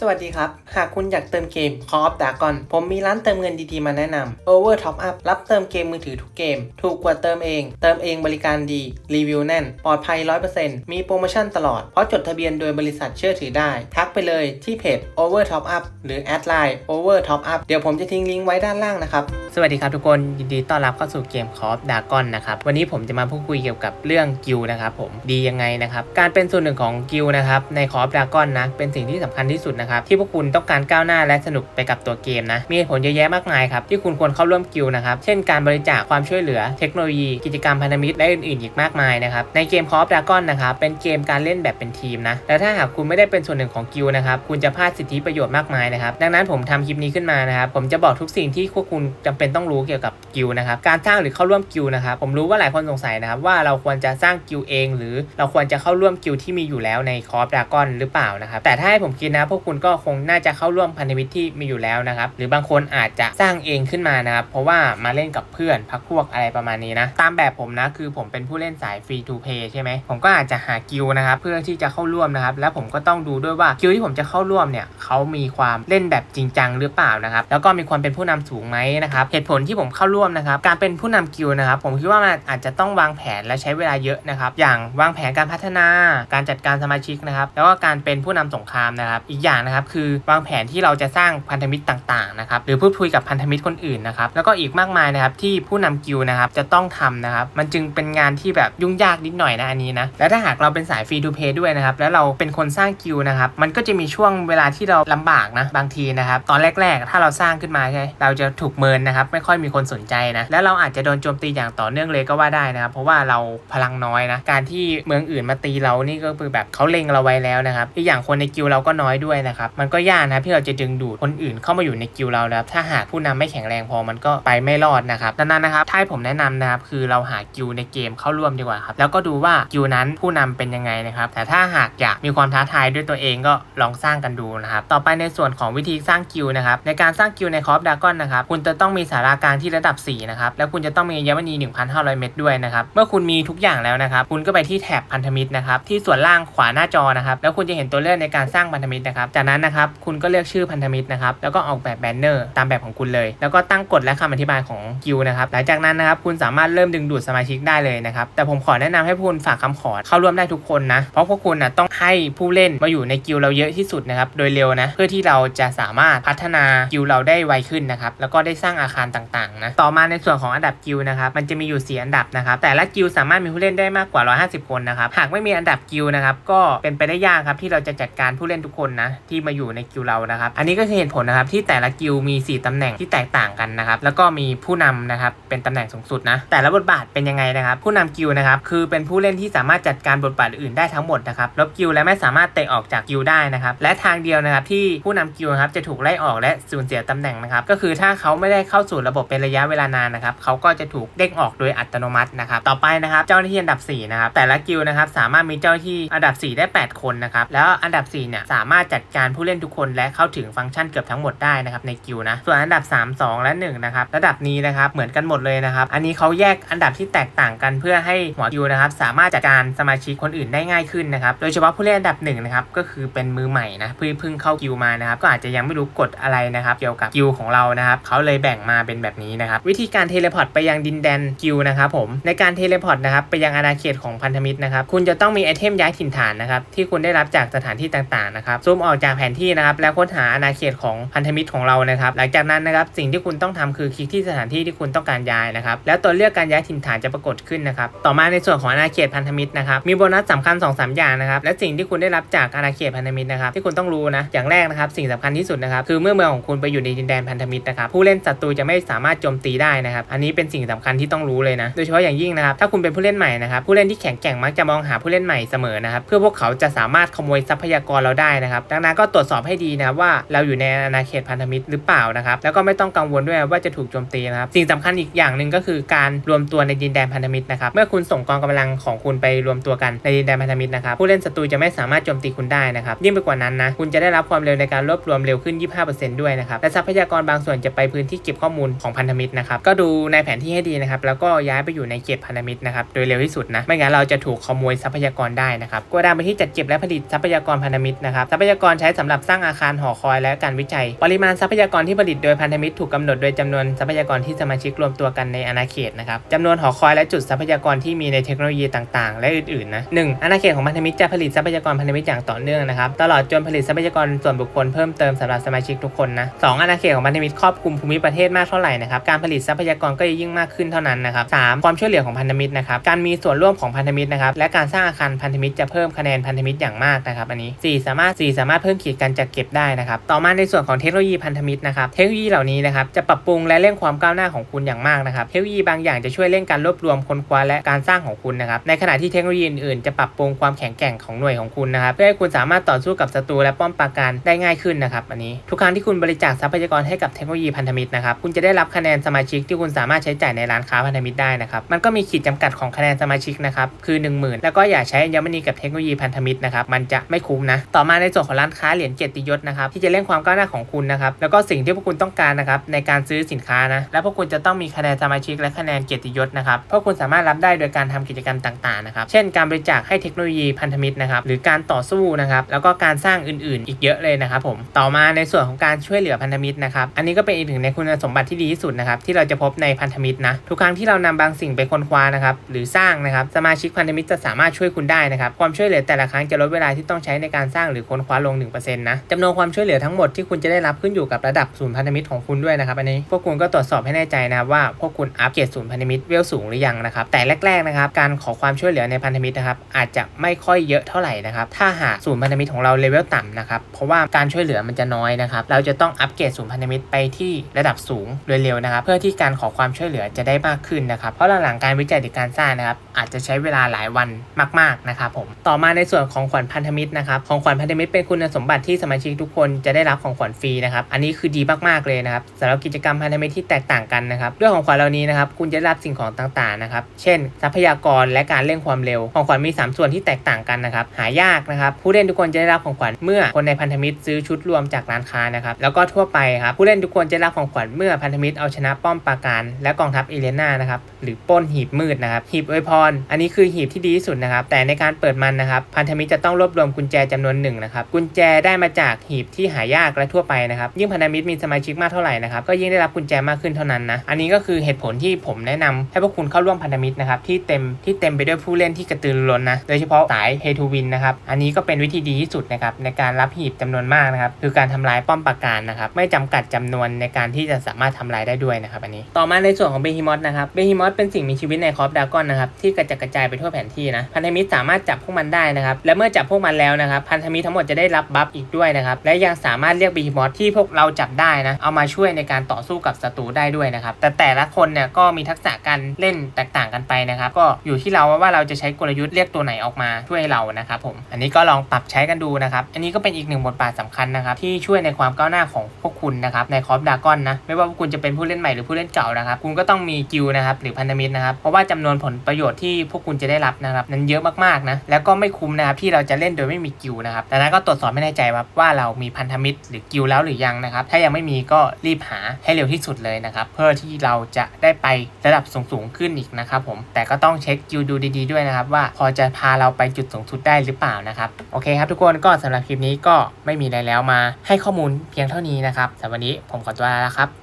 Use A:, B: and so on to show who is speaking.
A: สวัสดีครับ หากคุณอยากเติมเกม Call of Dragon ผมมีร้านเติมเงินดีๆมาแนะนำ Over Top Up รับเติมเกมมือถือทุกเกม ถูกกว่าเติมเอง เติมเองบริการดี รีวิวแน่น ปลอดภัย 100%มีโปรโมชั่นตลอด เพราะจดทะเบียนโดยบริษัทเชื่อถือได้ ทักไปเลยที่เพจ Over Top Up หรือแอดไลน์ Over Top Up เดี๋ยวผมจะทิ้งลิงก์ไว้ด้านล่างนะครับ สวัสดีครับทุกคนยินดีต้อนรับเข้าสู่เกม Call of Dragon นะครับวันนี้ผมจะมาพูดคุยเกี่ยวกับเรื่องกิลนะครับผมดียังไงนะครับการเป็นส่วนหนึ่งของกิลนะครับใน Call of Dragon นะเป็นสิ่งที่สำคัญที่สุดนะครับที่พวกคุณต้องการก้าวหน้าและสนุกไปกับตัวเกมนะมีผลเยอะแยะมากมายครับที่คุณควรเข้าร่วมกิลนะครับเช่นการบริจาคความช่วยเหลือเทคโนโลยี กิจกรรมพันธมิตรและอื่นๆอีกมากมายนะครับในเกม Call of Dragon นะครับเป็นเกมการเล่นแบบเป็นทีมนะและถ้าหากคุณไม่ได้เป็นส่วนหนึ่งของกิลนะครับคุณจะพลาดสิทธิประโยชน์มากมายนะครับดังนั้นผมทำคลิปนี้ขึ้นมานะครับผมจะบอกทุกสิ่งที่พวกคุณจำเป็นต้องรู้เกี่ยวกับกิลนะครับการสร้างหรือเข้าร่วมกิลนะครับผมรู้ว่าหลายคนสงสัยนะครับว่าเราควรจะสร้างกิลเอง หรือเราควรจะเข้าร่วมกิลที่มีอยู่แล้วใน Call of Dragon หรือเปล่านะครับแต่ถ้าให้ผมคิดนะพวกคุณก็คงน่าจะเข้าร่วมพันธมิตรที่มีอยู่แล้วนะครับหรือบางคนอาจจะสร้างเองขึ้นมานะครับเพราะว่ามาเล่นกับเพื่อนพักพวกอะไรประมาณนี้นะตามแบบผมนะคือผมเป็นผู้เล่นสายฟรีทูเพย์ใช่ไหมผมก็อาจจะหากิลนะครับเพื่อที่จะเข้าร่วมนะครับแล้วผมก็ต้องดูด้วยว่ากิลที่ผมจะเข้าร่วมเนี่ยเขามีความเล่นแบบจริงจังหรือเปล่านะครับแล้วก็มีความเป็นผู้นำสูงไหมนะครับเหตุผลที่ผมเข้าร่วมนะครับ การเป็นผู้นำกิลนะครับ ผมคิดว่ามันอาจจะต้องวางแผนและใช้เวลาเยอะนะครับ อย่างวางแผนการพัฒนา การจัดการสมาชิกนะครับ แล้วก็การเป็นผู้นำสงครามนะครับ อีกอย่างนะครับคือวางแผนที่เราจะสร้างพันธมิตรต่างๆนะครับ หรือพูดคุยกับพันธมิตรคนอื่นนะครับ แล้วก็อีกมากมายนะครับที่ผู้นำกิลนะครับจะต้องทำนะครับ มันจึงเป็นงานที่แบบยุ่งยากนิดหน่อยนะอันนี้นะ และถ้าหากเราเป็นสายฟรีทูเพย์ด้วยนะครับ แล้วเราเป็นคนสร้างกิลนะครับ มันก็จะมีช่วงเวลาที่เราลำบากนะ บางทีนะครับ ตอนแรก ๆ ถ้าเราสร้างขึ้นมาใช่เราจะถูกเมินนะครับไม่ค่อยมีคนสนใจนะแล้วเราอาจจะโดนโจมตีอย่างต่อเนื่องเลยก็ว่าได้นะครับเพราะว่าเราพลังน้อยนะการที่เมืองอื่นมาตีเรานี่ก็คือแบบเขาเล็งเราไว้แล้วนะครับอีกอย่างคนในกิลเราก็น้อยด้วยนะครับมันก็ยากนะครับที่เราจะดึงดูดคนอื่นเข้ามาอยู่ในกิลเรานะครับถ้าหากผู้นำไม่แข็งแรงพอมันก็ไปไม่รอดนะครับดังนั้นนะครับถ้าผมแนะนำนะครับคือเราหากิลในเกมเข้าร่วมดีกว่าครับแล้วก็ดูว่ากิลนั้นผู้นำเป็นยังไงนะครับแต่ถ้าหากอยากมีความท้าทายด้วยตัวเองก็ลองสร้างกันดูนะครับต่อไปในส่วนของวิธีสร้างกิลนะครับในการสร้างกิลในคอฟดากอนนะครับคุณจะต้องมีสารากลางที่ระดับ 4 นะครับ แล้วคุณจะต้องมีอัญมณี 1,500 เม็ดด้วยนะครับ เมื่อคุณมีทุกอย่างแล้วนะครับ คุณก็ไปที่แถบพันธมิตรนะครับ ที่ส่วนล่างขวาหน้าจอนะครับ แล้วคุณจะเห็นตัวเลือกในการสร้างพันธมิตรนะครับ จากนั้นนะครับ คุณก็เลือกชื่อพันธมิตรนะครับ แล้วก็ออกแบบแบนเนอร์ตามแบบของคุณเลย แล้วก็ตั้งกฎและคำอธิบายของกิลนะครับ หลังจากนั้นนะครับ คุณสามารถเริ่มดึงดูดสมาชิกได้เลยนะครับ แต่ผมขอแนะนำให้คุณฝากคำขอเข้าร่วมได้ทุกคนนะ เพราะพวกคุณนะต้องให้ผู้เล่นมาอยู่ในกิลเราเยอะที่สุดนะครับ โดยเร็วนะ เพื่อที่เราจะสามารถพัฒนากิลเราได้ไวขึ้นนะครับ แล้วก็ได้สร้างอาคารต่างๆนะต่อมาในส่วนของอันดับกิลนะครับมันจะมีอยู่ 4 อันดับนะครับแต่ละกิลสามารถมีผู้เล่นได้มากกว่า 150 คนนะครับหากไม่มีอันดับกิลนะครับก็เป็นไปได้ยากครับที่เราจะจัดการผู้เล่นทุกคนนะที่มาอยู่ในกิลเรานะครับอันนี้ก็คือเหตุผลนะครับที่แต่ละกิลมี 4ตำแหน่งที่แตกต่างกันนะครับแล้วก็มีผู้นำนะครับเป็นตำแหน่งสูงสุดนะแต่ละบทบาทเป็นยังไงนะครับผู้นำกิลนะครับคือเป็นผู้เล่นที่สามารถจัดการบทบาทอื่นได้ทั้งหมดนะครับลบกิลและไม่สามารถเตะออกจากกิลได้นะครับและทางเดียวนะครับที่ผู้นำกิลครับจะถูกไล่ออกและสูญเสียตำแหน่งนะครับก็คือถ้าเขาไม่ได้เข้าสู่ระบบเป็นระยะเวลานานนะครับเขาก็จะถูกเด้งออกโดยอัตโนมัตินะครับต่อไปนะครับเจ้าหน้าที่อันดับ4นะครับแต่ละกิลนะครับสามารถมีเจ้าหน้าที่อันดับ 4 ได้ 8 คนนะครับแล้วอันดับ4เนี่ยสามารถจัดการผู้เล่นทุกคนและเข้าถึงฟังก์ชันเกือบทั้งหมดได้นะครับในกิลนะส่วนอันดับ 3 2 และ1นะครับระดับนี้นะครับเหมือนกันหมดเลยนะครับอันนี้เขาแยกอันดับที่แตกต่างกันเพื่อให้หัวกิลนะครับสามารถจัดการสมาชิกคนอื่นได้ง่ายขึ้นนะครับโดยเฉพาะผู้เล่นอันดับ1นะครับก็คือเป็นมือใหม่นะเพิ่งเพิ่งเข้ากิลมานะครับก็อาจจะยังไม่รู้กฎอะไรนะครับเกี่ยวกับกิลของเรานะครับเขาเลยแบ่งมาเป็นแบบนี้นะครับ วิธีการเทเลพอร์ตไปยังดินแดนกิลนะครับผมในการเทเลพอร์ตนะครับไปยังอาณาเขตของพันธมิตรนะครับคุณจะต้องมีไอเทมย้ายถิ่นฐานนะครับที่คุณได้รับจากสถานที่ต่างๆนะครับซูมออกจากแผนที่นะครับแล้วค้นหาอาณาเขตของพันธมิตรของเรานะครับหลังจากนั้นนะครับสิ่งที่คุณต้องทำคือคลิกที่สถานที่ที่คุณต้องการย้ายนะครับแล้วตัวเลือกการย้ายถิ่นฐานจะปรากฏขึ้นนะครับต่อมาในส่วนของอาณาเขตพันธมิตรนะครับมีโบนัสสำคัญ2อสอย่างนะครับและสิ่งที่คุณได้รับจากอาณาเขตพันธมิตรนะครับที่คุณต้องรู้นะอย่างแรกนะครับสิ่งสำคัญที่สุดนะครับคือเมื่อเมืองของคุณไปอยู่ในดินแดนพันธมิตรนะครับผู้เล่นศัตรูจะไม่สามารถโจมตีได้นะครับ อันนี้เป็นสิ่งสำคัญที่ต้องรู้เลยนะ โดยเฉพาะอย่างยิ่งนะครับ ถ้าคุณเป็นผู้เล่นใหม่นะครับ ผู้เล่นที่แข็งแกร่งมักจะมองหาผู้เล่นใหม่เสมอนะครับ เพื่อพวกเขาจะสามารถขโมยทรัพยากรเราได้นะครับ ดังนั้นก็ตรวจสอบให้ดีนะครับว่าเราอยู่ในอาณาเขตพันธมิตรหรือเปล่านะครับ แล้วก็ไม่ต้องกังวลด้วยว่าจะถูกโจมตีนะครับ สิ่งสำคัญอีกอย่างหนึ่งก็คือการรวมตัวในดินแดนพันธมิตรนะครับ เมื่อคุณส่งกองกำลังของคุณไปรวมตัวกันในดินแดนพันธมิตรนะครับ ผู้เล่นศัตรูจะไม่สามารถโจมตีคุณได้นะครับ ยิ่งไปกว่านั้นนะ คุณจะได้รับความเร็วในการรวบรวมเร็วขึ้น 25%ด้วยนะครับ และทรัพยากรบางส่วนจะไปพื้นที่เก็บข้อมูลมูลของพันธมิตรนะครับก็ดูในแผนที่ให้ดีนะครับแล้วก็ย้ายไปอยู่ในเขตพันธมิตรนะครับโดยเร็วที่สุดนะไม่งั้นเราจะถูกขโมยทรัพยากรได้นะครับโกดังเป็นที่จัดเก็บและผลิตทรัพยากรพันธมิตรนะครับทรัพยากรใช้สำหรับสร้างอาคารหอคอยและการวิจัย ปริมาณทรัพยากรที่ผลิตโดยพันธมิตรถูกกำหนดโดยจำนวนทรัพยากรที่สมาชิกรวมตัวกันในอาณาเขตนะครับจำนวนหอคอยและจุดทรัพยากรที่มีในเทคโนโลยีต่างๆ และอื่นๆนะหนึ่งอาณาเขตของพันธมิตรจะผลิตทรัพยากรพันธมิตรอย่างต่อเนื่องนะครับตลอดจนผลิตทรัพยากรส่วนบุคคลเพิ่มเติมสำหรับสมาชิกทุกคนนะสองอาณาเขตของพันธมิตรครอบคลุมภูมิประเทศมากเท่าไหร่นะครับการผลิตทรัพยากรก็จะยิ่งมากขึ้นเท่านั้นนะครับสามความช่วยเหลือของพันธมิตรนะครับการมีส่วนร่วมของพันธมิตรนะครับและการสร้างอาคารพันธมิตรจะเพิ่มคะแนนพันธมิตรอย่างมากนะครับอันนี้สี่สามารถสี่สามารถเพิ่มขีดการจัดเก็บได้นะครับต่อมาในส่วนของเทคโนโลยีพันธมิตรนะครับเทคโนโลยีเหล่านี้นะครับจะปรับปรุงและเร่งความก้าวหน้าของคุณอย่างมากนะครับเทคโนโลยีบางอย่างจะช่วยเร่งการรวบรวมค้นคว้าและการสร้างของคุณนะครับในขณะที่เทคโนโลยีอื่นๆจะปรับปรุงความแข็งแกร่งของหน่วยของคุณนะครับเพื่อให้คุณสามารถต่อสู้กับศัตรูและป้อมปราการได้ง่ายขึ้นนะครับอันนี้ทุกครั้งที่คุณบริจาคทรัพยากรให้กับเทคโนโลยีพันธมิตรนะครับคุณจะได้รับคะแนนสมาชิกที่คุณสามารถใช้จ่ายในร้านค้าพันธมิตรได้นะครับ มันก็มีขีดจำกัดของคะแนนสมาชิกนะครับคือ 10,000 แล้วก็อย่าใช้อัญมณีกับเทคโนโลยีพันธมิตรนะครับมันจะไม่คุ้มนะต่อมาในส่วนของร้านค้าเหรียญเกียรติยศนะครับที่จะเร่งความก้าวหน้าของคุณนะครับแล้วก็สิ่งที่พวกคุณต้องการนะครับในการซื้อสินค้านะและพวกคุณจะต้องมีคะแนนสมาชิกและคะแนนเกียรติยศนะครับพวกคุณสามารถรับได้โดยการทำกิจกรรมต่างๆนะครับเช่น การบริจาคให้เทคโนโลยีพันธมิตรนะครับหรือการต่อสู้นะครับแล้วก็การสร้างอื่น ๆ อีกเยอะเลยนะครับผมต่อมาในส่วนของการช่วยเหลือพันธมิตรนะครับอันนี้ก็เป็นอีกหนึ่งในคุณสมบัติที่ดีที่สุดนะครับที่เราจะพบในพันธมิตรนะทุกครั้งที่เรานำบางสิ่งไปค้นคว้านะครับหรือสร้างนะครับสมาชิกพันธมิตรจะสามารถช่วยคุณได้นะครับความช่วยเหลือแต่ละครั้งจะลดเวลาที่ต้องใช้ในการสร้างหรือค้นคว้าลง1%นะจำนวนความช่วยเหลือทั้งหมดที่คุณจะได้รับขึ้นอยู่กับระดับศูนย์พันธมิตรของคุณด้วยนะครับอันนี้พวกคุณก็ตรวจสอบให้แน่ใจนะครับว่าพวกคุณอัปเกรดศูนย์พันธมิตรเวลสูงหรือยังนะครับแต่แรกๆนะครับการขอความช่วยเหลือในพันธมิตรนะครับอาจจะไม่ค่อยเยอะเท่าไหร่นะครับถ้าหากศูนย์พันธมิตรของเราเลเวลต่ำนะครับเพราะว่าการช่วยเหลือมันจะน้อยนะครับเราจะต้องอัปเกรดศูนย์พันธมิตรไปที่ระดับสูงเร็วนะครับเพื่อที่การขอความช่วยเหลือจะได้มากขึ้นนะครับเพราะหลังๆการวิจัยหรือการสร้างนะครับอาจจะใช้เวลาหลายวันมากๆนะครับผมต่อมาในส่วนของขวัญพันธมิตรนะครับของขวัญพันธมิตรเป็นคุณสมบัติที่สมาชิกทุกคนจะได้รับของขวัญฟรีนะครับอันนี้คือดีมากๆเลยนะครับสำหรับกิจกรรมพันธมิตรที่แตกต่างกันนะครับด้วยของขวัญเหล่านี้นะครับคุณจะรับสิ่งของต่างๆนะครับเช่น ทรัพยากรและการเร่งความเร็ว ของขวัญมี 3 ส่วนที่แตกต่างกันนะครับหายากนะครับผู้เล่นทุกคนจะได้รับของขวัญเมื่อคนในพันธมิตรซื้อชุดรวมจากร้านค้านะครับแล้วก็ทั่วไปครับผู้เล่นทุกคนจะรับของขวัญเมื่อพันธมิตรเอาชนะป้อมปราการ และกองทัพเอเลนานะครับหรือป้นหีบมืดนะครับหีบอวยพร อันนี้คือหีบที่ดีที่สุดนะครับแต่ในการเปิดมันนะครับพันธมิตรจะต้องรวบรวมกุญแจจำนวนหนึ่งนะครับกุญแจได้มาจากหีบที่หายากและทั่วไปนะครับยิ่งพันธมิตรมีสมาชิกมากเท่าไหร่นะครับก็ยิ่งได้รับกุญแจมากขึ้นเท่านั้นนะอันนี้ก็คือเหตุผลที่ผมแนะนำให้พวกคุณเข้าร่วมพันธมิตรนะครับที่เต็มที่เต็มไปด้วยผู้เล่นที่กระตือรือร้นนะโดยเฉพาะสาย Pay to Win นะครับอันนี้ก็เป็นวิธีดีที่สุดนะครับในการรับหีบจำนวนมากนะครับคือการทำลายป้อมปราการนะครับไม่จำกัดจำนวนในการที่จะสามารถทำลายได้ด้วยนะครับอันนี้ต่อมาในส่วนของเบฮิมอสนะครับเบฮิมอสเป็นสิ่งมีชีวิตในคอฟดากอนนะครับที่กระจัดกระจายไปทั่วแผนที่นะพันธมิตรสามารถจับพวกมันได้นะครับและเมื่อจับพวกมันแล้วนะครับพันธมิตรทั้งหมดจะได้รับบัฟอีกด้วยนะครับและยังสามารถเรียกเบฮิมอสที่พวกเราจับได้นะเอามาช่วยในการต่อสู้กับศัตรูได้ด้วยนะครับแต่แต่ละคนเนี่ยก็มีทักษะการเล่นแตกต่างกันไปนะครับก็อยู่ที่เราว่าเราจะใช้กลยุทธ์เรียกตัวไหนออกมาช่วยเรานะครับผมอันนี้ก็ลองปรับใช้กันดูนะครับอันนี้ก็เป็นอีกหนึ่งบทบาทสำคัญนะครับที่ช่วยในความก้าวหน้าของพวกคุณนะครับในคอฟดากอนนะไม่ว่าพวกคุณจะเป็นผู้เล่นใหม่หรือผู้เล่นเก่านะครับคุณก็ต้องมีกิลนะครับหรือพันธมิตรนะครับเพราะว่าจำนวนผลประโยชน์ที่พวกคุณจะได้รับนะครับนั้นเยอะมากๆนะแล้วก็ไม่คุ้มนะครับที่เราจะเล่นโดยไม่มีกิลนะครับดังนั้นก็ตรวจสอบให้แน่ใจว่าว่าเรามีพันธมิตรหรือกิลแล้วหรือยังนะครับถ้ายังไม่มีก็รีบหาให้เร็วที่สุดเลยนะครับเพื่อที่เราจะได้ไประดับสูงๆขึ้นอีกนะครับผมแต่ก็ต้องเช็คกิลดูดี ๆด้วยนะครับว่าพอจะพาเราไปจุดสูงสุดได้หรือเปล่านะครับโอเคครับทุกคนก็สำหรับคลิปนี้ก็ไม่มีอะไรแล้วมาให้ข้อมูลเพียงเท่านี้นะครับสำหรับวันนี้ผมขอตัวลาแล้วครับ